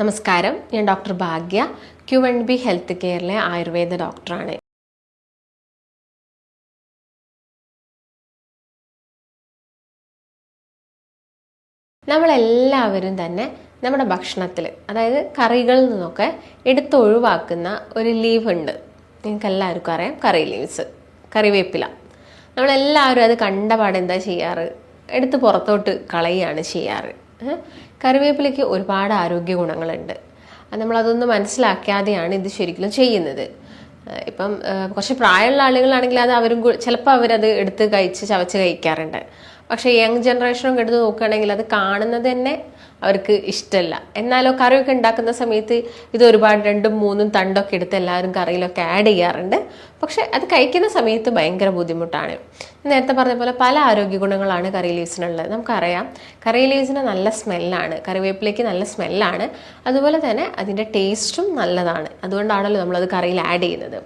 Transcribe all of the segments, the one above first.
നമസ്കാരം. ഞാൻ doctor Bhagya Q N B health കെയറിലെ Ayurveda ഡോക്ടറാണ്. നമ്മളെല്ലാവരും തന്നെ നമ്മുടെ ഭക്ഷണത്തിൽ അതായത് കറികളിൽ നിന്നൊക്കെ എടുത്തൊഴിവാക്കുന്ന ഒരു ലീവ് ഉണ്ട് നിങ്ങൾക്ക് എല്ലാവർക്കും അറിയാം കറി ലീവ്സ് കറിവേപ്പില. നമ്മളെല്ലാവരും അത് കണ്ടപാട് എന്താ ചെയ്യാറ്? എടുത്ത് പുറത്തോട്ട് കളയുകയാണ് ചെയ്യാറ്? കറിവേപ്പിലയ്ക്ക് ഒരുപാട് ആരോഗ്യ ഗുണങ്ങളുണ്ട്. നമ്മളതൊന്ന് മനസ്സിലാക്കാതെയാണ് ഇത് ശരിക്കും ചെയ്യുന്നത്. ഇപ്പം കുറച്ച് പ്രായമുള്ള ആളുകളാണെങ്കിൽ അത് അവരും ചിലപ്പോൾ അവരത് എടുത്ത് കഴിച്ച് ചവച്ച് കഴിക്കാറുണ്ട്. പക്ഷേ യങ് ജനറേഷനൊക്കെ എടുത്ത് നോക്കുകയാണെങ്കിൽ അത് കാണുന്നത് തന്നെ അവർക്ക് ഇഷ്ടമല്ല എന്നാലോ കറിയൊക്കെ ഉണ്ടാക്കുന്ന സമയത്ത് ഇത് ഒരുപാട് രണ്ടും മൂന്നും തണ്ടൊക്കെ എടുത്ത് എല്ലാവരും കറിയിലൊക്കെ ആഡ് ചെയ്യാറുണ്ട്. പക്ഷെ അത് കഴിക്കുന്ന സമയത്ത് ഭയങ്കര ബുദ്ധിമുട്ടാണ്. നേരത്തെ പറഞ്ഞ പോലെ പല ആരോഗ്യ ഗുണങ്ങളാണ് കറി ലീവ്സിനുള്ളത് നമുക്കറിയാം. കറി ലീവ്സിന് നല്ല സ്മെല്ലാണ് കറിവേപ്പിലേക്ക് നല്ല സ്മെല്ലാണ് അതുപോലെ തന്നെ അതിന്റെ ടേസ്റ്റും നല്ലതാണ്. അതുകൊണ്ടാണല്ലോ നമ്മളത് കറിയിൽ ആഡ് ചെയ്യുന്നത്.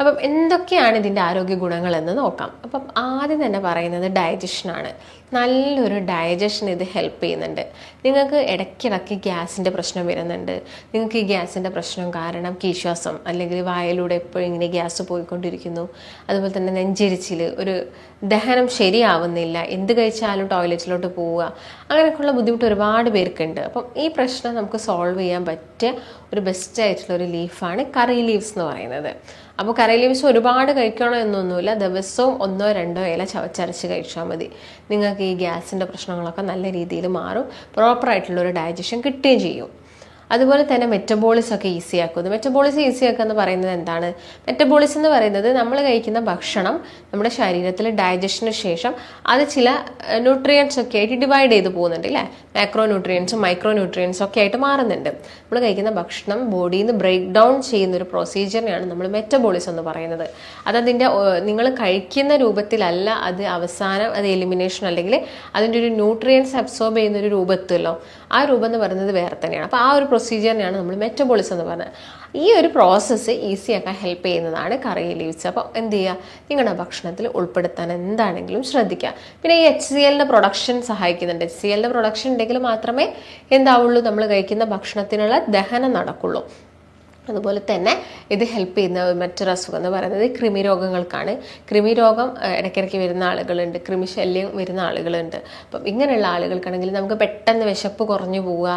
അപ്പം എന്തൊക്കെയാണ് ഇതിന്റെ ആരോഗ്യ ഗുണങ്ങളെന്ന് നോക്കാം. അപ്പം ആദ്യം തന്നെ പറയുന്നത് ഡയജഷനാണ് നല്ലൊരു ഡയജഷൻ ഇത് ഹെൽപ്പ് ചെയ്യുന്നുണ്ട്. നിങ്ങൾക്ക് ഇടയ്ക്കിടയ്ക്ക് ഗ്യാസിന്റെ പ്രശ്നം വരുന്നുണ്ട്. നിങ്ങൾക്ക് ഈ ഗ്യാസിന്റെ പ്രശ്നം കാരണം കീശ്വാസം അല്ലെങ്കിൽ വായലൂടെ എപ്പോഴും ഇങ്ങനെ ഗ്യാസ് പോയിക്കൊണ്ടിരിക്കുന്നു. അതുപോലെ തന്നെ നെഞ്ചരിച്ചിൽ ഒരു ദഹനം ശരിയാവുന്നില്ല. എന്ത് കഴിച്ചാലും ടോയ്ലറ്റിലോട്ട് പോവുക. അങ്ങനെയൊക്കെയുള്ള ബുദ്ധിമുട്ട് ഒരുപാട് പേർക്കുണ്ട്. അപ്പം ഈ പ്രശ്നം നമുക്ക് സോൾവ് ചെയ്യാൻ പറ്റിയ ഒരു ബെസ്റ്റ് ആയിട്ടുള്ള ഒരു ലീഫാണ് കറി ലീവ്സ് എന്ന് പറയുന്നത്. അപ്പോൾ കറി ലീവ്സ് ഒരുപാട് കഴിക്കണോ എന്നൊന്നുമില്ല. ദിവസവും ഒന്നോ രണ്ടോ ഇല ചവച്ചരച്ച് കഴിച്ചാൽ മതി. നിങ്ങൾക്ക് ഈ ഗ്യാസിന്റെ പ്രശ്നങ്ങളൊക്കെ നല്ല രീതിയിൽ മാറും. പ്രോപ്പറായിട്ടുള്ള ഒരു ഡൈജഷൻ കിട്ടുകയും ചെയ്യും. അതുപോലെ തന്നെ മെറ്റബോളിസം ഒക്കെ ഈസി ആക്കുന്നു. മെറ്റബോളിസം ഈസി ആക്കുക എന്ന് പറയുന്നത് എന്താണ്? മെറ്റബോളിസം എന്ന് പറയുന്നത് നമ്മൾ കഴിക്കുന്ന ഭക്ഷണം നമ്മുടെ ശരീരത്തിൽ ഡൈജഷന് ശേഷം അത് ചില ന്യൂട്രിയൻസ് ഒക്കെ ആയിട്ട് ഡിവൈഡ് ചെയ്ത് പോകുന്നുണ്ട് അല്ലേ മാക്രോ ന്യൂട്രിയൻസും മൈക്രോ ന്യൂട്രിയൻസും ഒക്കെ ആയിട്ട് മാറുന്നുണ്ട്. നമ്മൾ കഴിക്കുന്ന ഭക്ഷണം ബോഡിയിൽ നിന്ന് ബ്രേക്ക് ഡൗൺ ചെയ്യുന്ന ഒരു പ്രൊസീജിയറിനെയാണ് നമ്മൾ മെറ്റബോളിസം എന്ന് പറയുന്നത്. അതതിന്റെ നിങ്ങൾ കഴിക്കുന്ന രൂപത്തിലല്ല അത് അവസാനം അത് എലിമിനേഷൻ അല്ലെങ്കിൽ അതിന്റെ ഒരു ന്യൂട്രിയൻസ് അബ്സോർബ് ചെയ്യുന്ന ഒരു രൂപത്തിലോ ആ രൂപം എന്ന് പറയുന്നത് വേറെ തന്നെയാണ്. അപ്പോൾ ആ ഒരു പ്രൊസീജിയറിനെയാണ് നമ്മൾ മെറ്റബോളിസം എന്ന് പറയുന്നത് ഈ ഒരു പ്രോസസ്സ് ഈസി ആക്കാൻ ഹെൽപ്പ് ചെയ്യുന്നതാണ് കറി ലീവ്സ് അപ്പോൾ എന്ത് ചെയ്യുക? നിങ്ങളുടെ ഭക്ഷണത്തിൽ ഉൾപ്പെടുത്താൻ എന്താണെങ്കിലും ശ്രദ്ധിക്കുക. പിന്നെ ഈ എച്ച് സി എല്ലിന്റെ പ്രൊഡക്ഷൻ സഹായിക്കുന്നുണ്ട്. എച്ച് സി എല്ലിന്റെ പ്രൊഡക്ഷൻ ഉണ്ടെങ്കിൽ മാത്രമേ എന്താവുള്ളൂ? നമ്മൾ കഴിക്കുന്ന ഭക്ഷണത്തിനുള്ള ദഹനം നടക്കുള്ളൂ. അതുപോലെ തന്നെ ഇത് ഹെൽപ്പ് ചെയ്യുന്ന മറ്റൊരു അസുഖം എന്ന് പറയുന്നത് കൃമി രോഗങ്ങൾക്കാണ് കൃമി രോഗം ഏഹ്, ഇടയ്ക്കിടയ്ക്ക് വരുന്ന ആളുകളുണ്ട്. കൃമിശല്യം വരുന്ന ആളുകളുണ്ട്. അപ്പം ഇങ്ങനെയുള്ള ആളുകൾക്കാണെങ്കിൽ നമുക്ക് പെട്ടെന്ന് വിശപ്പ് കുറഞ്ഞു പോവുക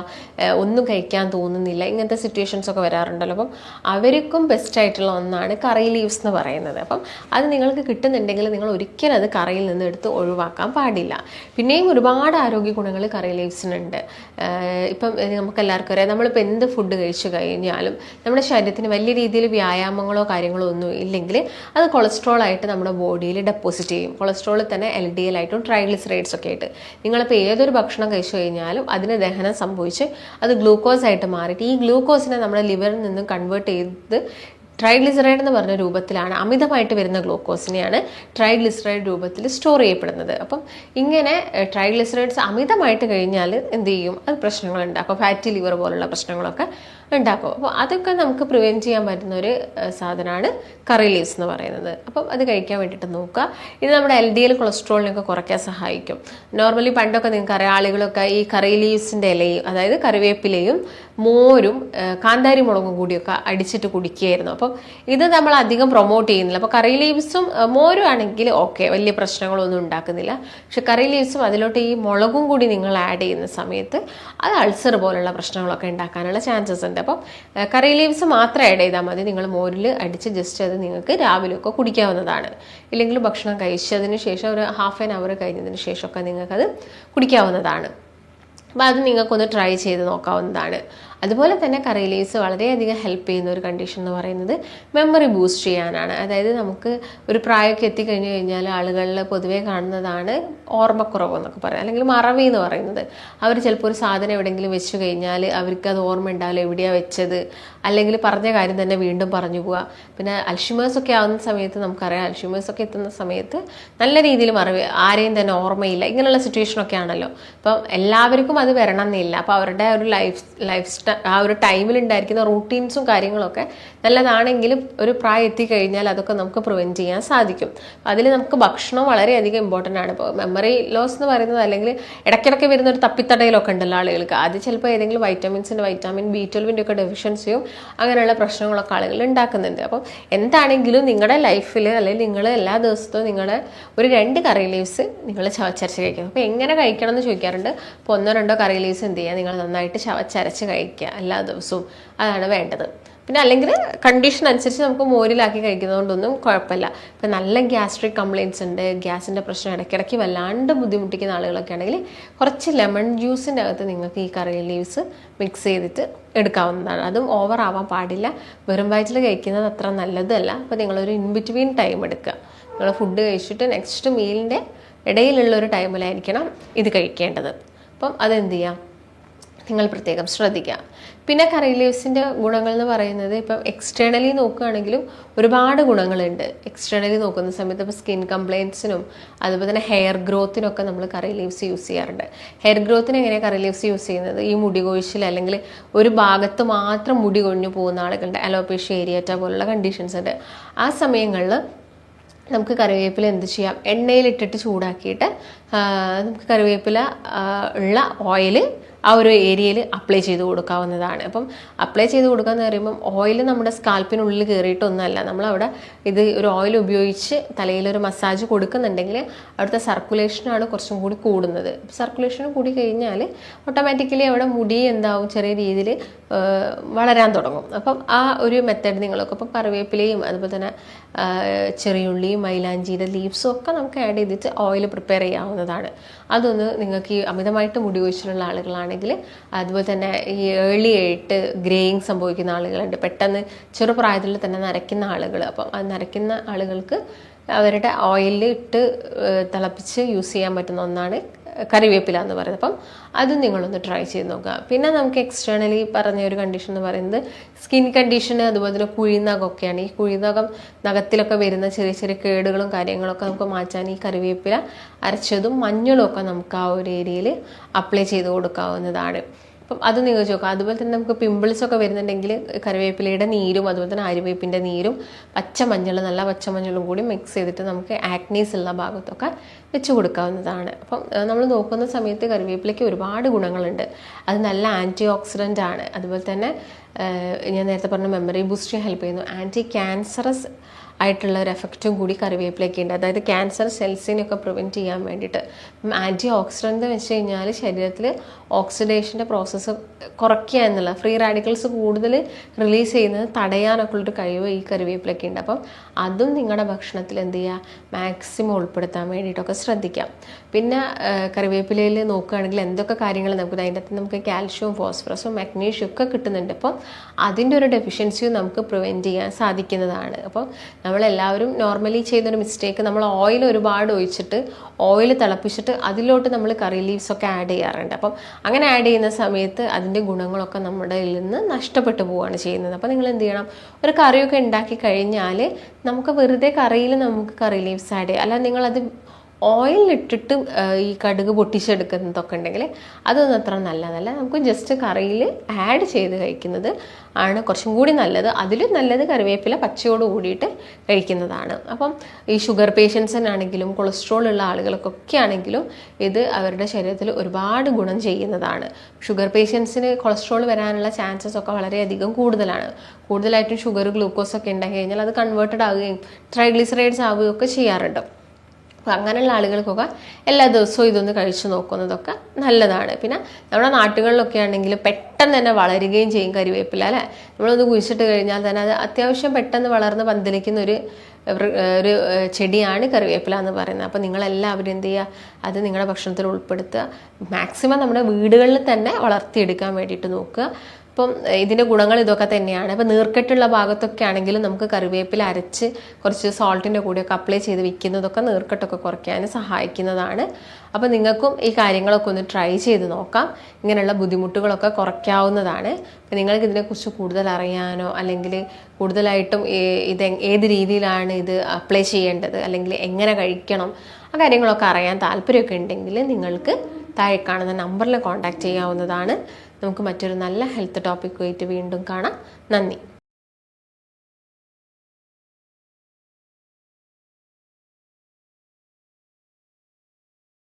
ഒന്നും കഴിക്കാൻ തോന്നുന്നില്ല ഇങ്ങനത്തെ സിറ്റുവേഷൻസ് ഒക്കെ വരാറുണ്ടല്ലോ. അപ്പം അവർക്കും ബെസ്റ്റ് ആയിട്ടുള്ള ഒന്നാണ് കറി ലീവ്സ് എന്ന് പറയുന്നത്. അപ്പം അത് നിങ്ങൾക്ക് കിട്ടുന്നുണ്ടെങ്കിൽ നിങ്ങൾ ഒരിക്കലും അത് കറിയിൽ നിന്ന് എടുത്ത് ഒഴിവാക്കാൻ പാടില്ല. പിന്നെയും ഒരുപാട് ആരോഗ്യ ഗുണങ്ങൾ കറി ലീവ്സിനുണ്ട് ഇപ്പം നമുക്കെല്ലാവർക്കും അറിയാം. നമ്മളിപ്പോൾ എന്ത് ഫുഡ് കഴിച്ചു കഴിഞ്ഞാലും നമ്മുടെ ശരീരത്തിന് വലിയ രീതിയിൽ വ്യായാമങ്ങളോ കാര്യങ്ങളോ ഒന്നും ഇല്ലെങ്കിൽ അത് കൊളസ്ട്രോൾ ആയിട്ട് നമ്മുടെ ബോഡിയിൽ ഡെപ്പോസിറ്റ് ചെയ്യും. കൊളസ്ട്രോളിൽ തന്നെ എൽ ഡി എൽ ആയിട്ടും ട്രൈഗ്ലിസറൈഡ്സ് ഒക്കെ ആയിട്ട്. നിങ്ങളിപ്പോൾ ഏതൊരു ഭക്ഷണം കഴിച്ചു കഴിഞ്ഞാലും അതിന് ദഹനം സംഭവിച്ച് അത് ഗ്ലൂക്കോസ് ആയിട്ട് മാറിയിട്ട് ഈ ഗ്ലൂക്കോസിനെ നമ്മുടെ ലിവറിൽ നിന്നും കൺവേർട്ട് ചെയ്ത് ട്രൈഗ്ലിസറൈഡ് എന്ന് പറഞ്ഞ രൂപത്തിലാണ് അമിതമായിട്ട് വരുന്ന ഗ്ലൂക്കോസിനെയാണ് ട്രൈഗ്ലിസറൈഡ് രൂപത്തിൽ സ്റ്റോർ ചെയ്യപ്പെടുന്നത്. അപ്പം ഇങ്ങനെ ട്രൈഗ്ലിസറൈഡ്സ് അമിതമായിട്ട് കഴിഞ്ഞാൽ എന്ത് ചെയ്യും? അത് പ്രശ്നങ്ങളുണ്ട്. അപ്പോൾ ഫാറ്റി ലിവർ പോലുള്ള പ്രശ്നങ്ങളൊക്കെ ഉണ്ടാക്കും. അപ്പോൾ അതൊക്കെ നമുക്ക് പ്രിവെന്റ് ചെയ്യാൻ പറ്റുന്ന ഒരു സാധനമാണ് കറി ലീവ്സ് എന്ന് പറയുന്നത്. അപ്പം അത് കഴിക്കാൻ വേണ്ടിയിട്ട് നോക്കുക. ഇത് നമ്മുടെ എൽ ഡി എൽ കൊളസ്ട്രോളിനൊക്കെ കുറയ്ക്കാൻ സഹായിക്കും. നോർമലി പണ്ടൊക്കെ നിങ്ങൾക്ക് അറിയാം ആളുകളൊക്കെ ഈ കറി ലീവ്സിന്റെ ഇലയും അതായത് കറിവേപ്പിലയും മോരും കാന്താരി മുളകും കൂടിയൊക്കെ അടിച്ചിട്ട് കുടിക്കുകയായിരുന്നു. അപ്പം ഇത് നമ്മൾ അധികം പ്രൊമോട്ട് ചെയ്യുന്നില്ല. അപ്പോൾ കറി ലീവ്സും മോരും ആണെങ്കിൽ ഓക്കെ വലിയ പ്രശ്നങ്ങളൊന്നും ഉണ്ടാക്കുന്നില്ല. പക്ഷെ കറി ലീവ്സും അതിലോട്ട് ഈ മുളകും കൂടി നിങ്ങൾ ആഡ് ചെയ്യുന്ന സമയത്ത് അത് അൾസർ പോലുള്ള പ്രശ്നങ്ങളൊക്കെ ഉണ്ടാക്കാനുള്ള ചാൻസസ് ഉണ്ട്. അപ്പം കറി ലീവ്സ് മാത്രം ആഡ് ചെയ്താൽ മതി. നിങ്ങൾ മോരിൽ അടിച്ച് ജസ്റ്റ് അത് നിങ്ങൾക്ക് രാവിലെ ഒക്കെ കുടിക്കാവുന്നതാണ്. ഇല്ലെങ്കിൽ ഭക്ഷണം കഴിച്ചതിന് ശേഷം ഒരു ഹാഫ് ആൻ അവർ കഴിഞ്ഞതിന് ശേഷമൊക്കെ നിങ്ങൾക്കത് കുടിക്കാവുന്നതാണ്. അപ്പോൾ അത് നിങ്ങൾക്കൊന്ന് ട്രൈ ചെയ്ത് നോക്കാവുന്നതാണ്. അതുപോലെ തന്നെ കറി ലീവ്സ് വളരെയധികം ഹെൽപ്പ് ചെയ്യുന്ന ഒരു കണ്ടീഷൻ എന്ന് പറയുന്നത് മെമ്മറി ബൂസ്റ്റ് ചെയ്യാനാണ്. അതായത് നമുക്ക് ഒരു പ്രായമൊക്കെ എത്തിക്കഴിഞ്ഞ് കഴിഞ്ഞാൽ ആളുകളിൽ പൊതുവേ കാണുന്നതാണ് ഓർമ്മക്കുറവ് എന്നൊക്കെ പറയാം. അല്ലെങ്കിൽ മറവി എന്ന് പറയുന്നത്. അവർ ചിലപ്പോൾ ഒരു സാധനം എവിടെയെങ്കിലും വെച്ച് കഴിഞ്ഞാൽ അവർക്ക് അത് ഓർമ്മ ഉണ്ടാവില്ല എവിടെയാണ് വെച്ചത്? അല്ലെങ്കിൽ പറഞ്ഞ കാര്യം തന്നെ വീണ്ടും പറഞ്ഞു പോവുക. പിന്നെ അൽഷിമേഴ്സ് ഒക്കെ ആവുന്ന സമയത്ത് നമുക്കറിയാം അൽഷിമേഴ്സ് ഒക്കെ എത്തുന്ന സമയത്ത് നല്ല രീതിയിൽ മറവി ആരെയും തന്നെ ഓർമ്മയില്ല. ഇങ്ങനെയുള്ള സിറ്റുവേഷനൊക്കെ ആണല്ലോ. അപ്പം എല്ലാവർക്കും അത് വരണം എന്നില്ല അപ്പോൾ അവരുടെ ഒരു ലൈഫ് ലൈഫ് ആ ഒരു ടൈമിൽ ഉണ്ടായിരിക്കുന്ന റൂട്ടീൻസും കാര്യങ്ങളൊക്കെ നല്ലതാണെങ്കിലും ഒരു പ്രായം എത്തിക്കഴിഞ്ഞാൽ അതൊക്കെ നമുക്ക് പ്രിവെന്റ് ചെയ്യാൻ സാധിക്കും. അതിൽ നമുക്ക് ഭക്ഷണം വളരെയധികം ഇമ്പോർട്ടന്റ് ആണ്. ഇപ്പോൾ മെമ്മറി ലോസ് എന്ന് പറയുന്നത് അല്ലെങ്കിൽ ഇടയ്ക്കിടയ്ക്ക് വരുന്ന ഒരു തപ്പിത്തടയിലൊക്കെ ഉണ്ടല്ലോ ആളുകൾക്ക്. അത് ചിലപ്പോൾ ഏതെങ്കിലും വൈറ്റമിൻസിന്റെ വൈറ്റമിൻ ബി ട്വൽവിന്റെ ഒക്കെ ഡെഫിഷ്യൻസിയും അങ്ങനെയുള്ള പ്രശ്നങ്ങളൊക്കെ ആളുകൾ ഉണ്ടാക്കുന്നുണ്ട്. അപ്പോൾ എന്താണെങ്കിലും നിങ്ങളുടെ ലൈഫിൽ അല്ലെങ്കിൽ നിങ്ങൾ എല്ലാ ദിവസവും നിങ്ങളുടെ ഒരു രണ്ട് കറി ലീവ്സ് നിങ്ങൾ ചവച്ചരച്ച് കഴിക്കണം. അപ്പോൾ എങ്ങനെ കഴിക്കണം എന്ന് ചോദിക്കാറുണ്ട്. അപ്പോൾ ഒന്നോ രണ്ടോ കറി ലീവ്സ് എന്ത് ചെയ്യുക നിങ്ങൾ നന്നായിട്ട് ചവച്ചരച്ച് കഴിക്കുക എല്ലാ ദിവസവും. അതാണ് വേണ്ടത്. പിന്നെ അല്ലെങ്കിൽ കണ്ടീഷൻ അനുസരിച്ച് നമുക്ക് മോരിലാക്കി കഴിക്കുന്നതുകൊണ്ടൊന്നും കുഴപ്പമില്ല. ഇപ്പം നല്ല ഗ്യാസ്ട്രിക് കംപ്ലയിൻസ് ഉണ്ട്. ഗ്യാസിന്റെ പ്രശ്നം ഇടയ്ക്കിടയ്ക്ക് വല്ലാണ്ട് ബുദ്ധിമുട്ടിക്കുന്ന ആളുകളൊക്കെ ആണെങ്കിൽ കുറച്ച് ലെമൺ ജ്യൂസിന്റെ അകത്ത് നിങ്ങൾക്ക് ഈ കറി ലീവ്സ് മിക്സ് ചെയ്തിട്ട് എടുക്കാവുന്നതാണ്. അതും ഓവർ ആവാൻ പാടില്ല. വെറും വയറ്റിൽ കഴിക്കുന്നത് അത്ര നല്ലതല്ല. അപ്പോൾ നിങ്ങളൊരു ഇൻ ബിറ്റ്വീൻ ടൈം എടുക്കുക. നിങ്ങൾ ഫുഡ് കഴിച്ചിട്ട് നെക്സ്റ്റ് മീലിന്റെ ഇടയിലുള്ള ഒരു ടൈമിലായിരിക്കണം ഇത് കഴിക്കേണ്ടത്. അപ്പം അതെന്ത് ചെയ്യാം? നിങ്ങൾ പ്രത്യേകം ശ്രദ്ധിക്കുക പിന്നെ കറി ലീവ്സിന്റെ ഗുണങ്ങൾ എന്ന് പറയുന്നത് ഇപ്പം എക്സ്റ്റേണലി നോക്കുകയാണെങ്കിലും ഒരുപാട് ഗുണങ്ങളുണ്ട്. എക്സ്റ്റേണലി നോക്കുന്ന സമയത്ത് ഇപ്പോൾ സ്കിൻ കംപ്ലയിൻസിനും അതുപോലെ തന്നെ ഹെയർ ഗ്രോത്തിനൊക്കെ നമ്മൾ കറി ലീവ്സ് യൂസ് ചെയ്യാറുണ്ട്. ഹെയർ ഗ്രോത്തിന് എങ്ങനെയാണ് കറി ലീവ്സ് യൂസ് ചെയ്യുന്നത്? ഈ മുടി കൊഴിച്ചിൽ അല്ലെങ്കിൽ ഒരു ഭാഗത്ത് മാത്രം മുടി കൊഴിഞ്ഞു പോകുന്ന ആളുകളുടെ അലോപേഷ്യ ഏരിയറ്റ പോലുള്ള കണ്ടീഷൻസ് ഉണ്ട്. ആ സമയങ്ങളിൽ നമുക്ക് കറിവേപ്പില എന്ത് ചെയ്യാം? എണ്ണയിലിട്ടിട്ട് ചൂടാക്കിയിട്ട് നമുക്ക് കറിവേപ്പില ഉള്ള ഓയിൽ ആ ഒരു ഏരിയയിൽ അപ്ലൈ ചെയ്ത് കൊടുക്കാവുന്നതാണ്. അപ്പം അപ്ലൈ ചെയ്ത് കൊടുക്കുക കൊടുക്കാന്ന് പറയുമ്പം ഓയിൽ നമ്മുടെ സ്കാൽപ്പിനുള്ളിൽ കയറിയിട്ടൊന്നുമല്ല നമ്മളവിടെ ഇത് ഒരു ഓയിൽ ഉപയോഗിച്ച് തലയിൽ ഒരു മസാജ് കൊടുക്കുന്നുണ്ടെങ്കിൽ അവിടുത്തെ സർക്കുലേഷനാണ് കുറച്ചും കൂടി കൂടുന്നത്. സർക്കുലേഷൻ കൂടി കഴിഞ്ഞാൽ ഓട്ടോമാറ്റിക്കലി അവിടെ മുടി എന്താവും ചെറിയ രീതിയിൽ വളരാൻ തുടങ്ങും. അപ്പം ആ ഒരു മെത്തേഡ് നിങ്ങളൊക്കെ ഇപ്പം കറിവേപ്പിലയും അതുപോലെ തന്നെ ചെറിയുള്ളിയും മൈലാഞ്ചിയുടെ ലീവ്സും ഒക്കെ നമുക്ക് ആഡ് ചെയ്തിട്ട് ഓയിൽ പ്രിപ്പയർ ചെയ്യാവുന്നതാണ് അതൊന്ന് നിങ്ങൾക്ക് ഈ അമിതമായിട്ട് മുടി കൊഴിച്ചിലുള്ള ആളുകളാണെങ്കിൽ അതുപോലെ തന്നെ ഈ ഏർലി ആയിട്ട് ഗ്രേയിങ് സംഭവിക്കുന്ന ആളുകളുണ്ട്. പെട്ടെന്ന് ചെറുപ്രായത്തിൽ തന്നെ നരയ്ക്കുന്ന ആളുകൾ അപ്പം അത് നരയ്ക്കുന്ന ആളുകൾക്ക് അവരുടെ ഓയിലിൽ ഇട്ട് തിളപ്പിച്ച് യൂസ് ചെയ്യാൻ പറ്റുന്ന ഒന്നാണ് കറിവേപ്പില എന്ന് പറയുന്നത്. അപ്പം അത് നിങ്ങളൊന്ന് ട്രൈ ചെയ്ത് നോക്കുക. പിന്നെ നമുക്ക് എക്സ്റ്റേണലി പറഞ്ഞ ഒരു കണ്ടീഷൻ എന്ന് പറയുന്നത് സ്കിൻ കണ്ടീഷൻ അതുപോലെ തന്നെ കുഴിനകമൊക്കെയാണ് ഈ കുഴിനകം നഖത്തിലൊക്കെ വരുന്ന ചെറിയ ചെറിയ കേടുകളും കാര്യങ്ങളൊക്കെ നമുക്ക് മാറ്റാൻ ഈ കറിവേപ്പില അരച്ചതും മഞ്ഞളും ഒക്കെ നമുക്ക് ആ ഒരു ഏരിയയിൽ അപ്ലൈ ചെയ്ത് കൊടുക്കാവുന്നതാണ്. അപ്പം അത് നിങ്ങൾ നോക്കുക അതുപോലെ തന്നെ നമുക്ക് പിമ്പിൾസ് ഒക്കെ വരുന്നുണ്ടെങ്കിൽ കറിവേപ്പിലയുടെ നീരും അതുപോലെ തന്നെ അരിവേപ്പിന്റെ നീരും പച്ചമഞ്ഞൾ നല്ല പച്ചമഞ്ഞളും കൂടി മിക്സ് ചെയ്തിട്ട് നമുക്ക് ആക്നീസ് ഉള്ള ഭാഗത്തൊക്കെ വെച്ച് കൊടുക്കാവുന്നതാണ്. അപ്പം നമ്മൾ നോക്കുന്ന സമയത്ത് കറിവേപ്പിലയ്ക്ക് ഒരുപാട് ഗുണങ്ങളുണ്ട്. അത് നല്ല ആന്റി ഓക്സിഡന്റ് ആണ്. അതുപോലെ തന്നെ ഞാൻ നേരത്തെ പറഞ്ഞ മെമ്മറി ബൂസ്റ്റ് ഹെൽപ്പ് ചെയ്യുന്നു. ആന്റി ക്യാൻസറസ് ആയിട്ടുള്ള ഒരു എഫക്റ്റും കൂടി കറിവേപ്പിലയ്ക്ക് ഉണ്ട്. അതായത് ക്യാൻസർ സെൽസിനെയൊക്കെ പ്രിവെന്റ് ചെയ്യാൻ വേണ്ടിയിട്ട്. ആന്റി ഓക്സിഡന്റ് എന്ന് വെച്ച് കഴിഞ്ഞാൽ ശരീരത്തിൽ ഓക്സിഡേഷന്റെ പ്രോസസ്സ് കുറയ്ക്കുക എന്നുള്ള ഫ്രീ റാഡിക്കൽസ് കൂടുതൽ റിലീസ് ചെയ്യുന്നത് തടയാനൊക്കെ ഉള്ളൊരു കഴിവ് ഈ കറിവേപ്പിലയ്ക്ക് ഉണ്ട്. അപ്പം അതും നിങ്ങളുടെ ഭക്ഷണത്തിൽ എന്ത് ചെയ്യുക? മാക്സിമം ഉൾപ്പെടുത്താൻ വേണ്ടിയിട്ടൊക്കെ ശ്രദ്ധിക്കാം. പിന്നെ കറിവേപ്പിലയിൽ നോക്കുകയാണെങ്കിൽ എന്തൊക്കെ കാര്യങ്ങൾ നമുക്ക് അതിന്റെ അകത്ത് നമുക്ക് കാൽഷ്യവും ഫോസ്ഫറസും മാഗ്നീഷ്യം ഒക്കെ കിട്ടുന്നുണ്ട്. അപ്പോൾ അതിന്റെ ഒരു ഡെഫിഷ്യൻസിയും നമുക്ക് പ്രിവെന്റ് ചെയ്യാൻ സാധിക്കുന്നതാണ്. അപ്പോൾ നമ്മളെല്ലാവരും നോർമലി ചെയ്യുന്നൊരു മിസ്റ്റേക്ക് നമ്മൾ ഓയിൽ ഒരുപാട് ഒഴിച്ചിട്ട് ഓയിൽ തിളപ്പിച്ചിട്ട് അതിലോട്ട് നമ്മൾ കറി ലീവ്സ് ഒക്കെ ആഡ് ചെയ്യാറുണ്ട്. അപ്പം അങ്ങനെ ആഡ് ചെയ്യുന്ന സമയത്ത് അതിന്റെ ഗുണങ്ങളൊക്കെ നമ്മുടെ നിന്ന് നഷ്ടപ്പെട്ടു പോവുകയാണ് ചെയ്യുന്നത്. അപ്പോൾ നിങ്ങൾ എന്ത് ചെയ്യണം? ഒരു കറിയൊക്കെ ഉണ്ടാക്കി കഴിഞ്ഞാൽ നമുക്ക് വെറുതെ കറിയിൽ നമുക്ക് കറി ലീവ്സ് ആഡ് ചെയ്യാം. അല്ല നിങ്ങളത് ഓയിലിട്ടിട്ട് ഈ കടുക് പൊട്ടിച്ചെടുക്കുന്നതൊക്കെ ഉണ്ടെങ്കിൽ അതൊന്നും അത്ര നല്ലതല്ല. നമുക്ക് ജസ്റ്റ് കറിയിൽ ആഡ് ചെയ്ത് കഴിക്കുന്നത് ആണ് കുറച്ചും കൂടി നല്ലത്. അതിലും നല്ലത് കറിവേപ്പില പച്ചയോട് കൂടിയിട്ട് കഴിക്കുന്നതാണ്. അപ്പം ഈ ഷുഗർ പേഷ്യൻസിനാണെങ്കിലും കൊളസ്ട്രോൾ ഉള്ള ആളുകൾക്കൊക്കെ ആണെങ്കിലും ഇത് അവരുടെ ശരീരത്തിൽ ഒരുപാട് ഗുണം ചെയ്യുന്നതാണ്. ഷുഗർ പേഷ്യൻസിന് കൊളസ്ട്രോൾ വരാനുള്ള ചാൻസസ് ഒക്കെ വളരെയധികം കൂടുതലാണ്. കൂടുതലായിട്ടും ഷുഗർ ഗ്ലൂക്കോസ് ഒക്കെ ഉണ്ടായി കഴിഞ്ഞാൽ അത് കൺവേർട്ടഡ് ആവുകയും ട്രൈഗ്ലിസറൈഡ്സ് ആവുകയും ഒക്കെ ചെയ്യാറുണ്ട്. അങ്ങനെയുള്ള ആളുകൾക്കൊക്കെ എല്ലാ ദിവസവും ഇതൊന്ന് കഴിച്ചു നോക്കുന്നതൊക്കെ നല്ലതാണ്. പിന്നെ നമ്മുടെ നാട്ടുകളിലൊക്കെ ആണെങ്കിൽ പെട്ടെന്ന് തന്നെ വളരുകയും ചെയ്യും കരിവേപ്പില അല്ലേ? നമ്മളൊന്ന് കുഴിച്ചിട്ട് കഴിഞ്ഞാൽ തന്നെ അത് അത്യാവശ്യം പെട്ടെന്ന് വളർന്ന് പന്തലിക്കുന്ന ഒരു ഒരു ചെടിയാണ് കറിവേപ്പില എന്ന് പറയുന്നത്. അപ്പോൾ നിങ്ങളെല്ലാവരും എന്ത് ചെയ്യുക? അത് നിങ്ങളുടെ ഭക്ഷണത്തിൽ ഉൾപ്പെടുത്തുക. മാക്സിമം നമ്മുടെ വീടുകളിൽ തന്നെ വളർത്തിയെടുക്കാൻ വേണ്ടിയിട്ട് നോക്കുക. അപ്പം ഇതിന്റെ ഗുണങ്ങൾ ഇതൊക്കെ തന്നെയാണ്. അപ്പോൾ നീർക്കെട്ടുള്ള ഭാഗത്തൊക്കെ ആണെങ്കിലും നമുക്ക് കറിവേപ്പില അരച്ച് കുറച്ച് സോൾട്ടിന്റെ കൂടെയൊക്കെ അപ്ലൈ ചെയ്ത് വിൽക്കുന്നതൊക്കെ നീർക്കെട്ടൊക്കെ കുറയ്ക്കാൻ സഹായിക്കുന്നതാണ്. അപ്പോൾ നിങ്ങൾക്കും ഈ കാര്യങ്ങളൊക്കെ ഒന്ന് ട്രൈ ചെയ്ത് നോക്കാം. ഇങ്ങനെയുള്ള ബുദ്ധിമുട്ടുകളൊക്കെ കുറയ്ക്കാവുന്നതാണ്. അപ്പോൾ നിങ്ങൾക്ക് ഇതിനെക്കുറിച്ച് കൂടുതൽ അറിയാനോ അല്ലെങ്കിൽ കൂടുതലായിട്ടും ഇത് ഏത് രീതിയിലാണ് ഇത് അപ്ലൈ ചെയ്യേണ്ടത് അല്ലെങ്കിൽ എങ്ങനെ കഴിക്കണം ആ കാര്യങ്ങളൊക്കെ അറിയാൻ താല്പര്യമൊക്കെ ഉണ്ടെങ്കിൽ നിങ്ങൾക്ക് താഴെ കാണുന്ന നമ്പറിൽ കോൺടാക്റ്റ് ചെയ്യാവുന്നതാണ്. നമുക്ക് മറ്റൊരു നല്ല ഹെൽത്ത് ടോപ്പിക്കുമായിട്ട് വീണ്ടും കാണാം. നന്ദി.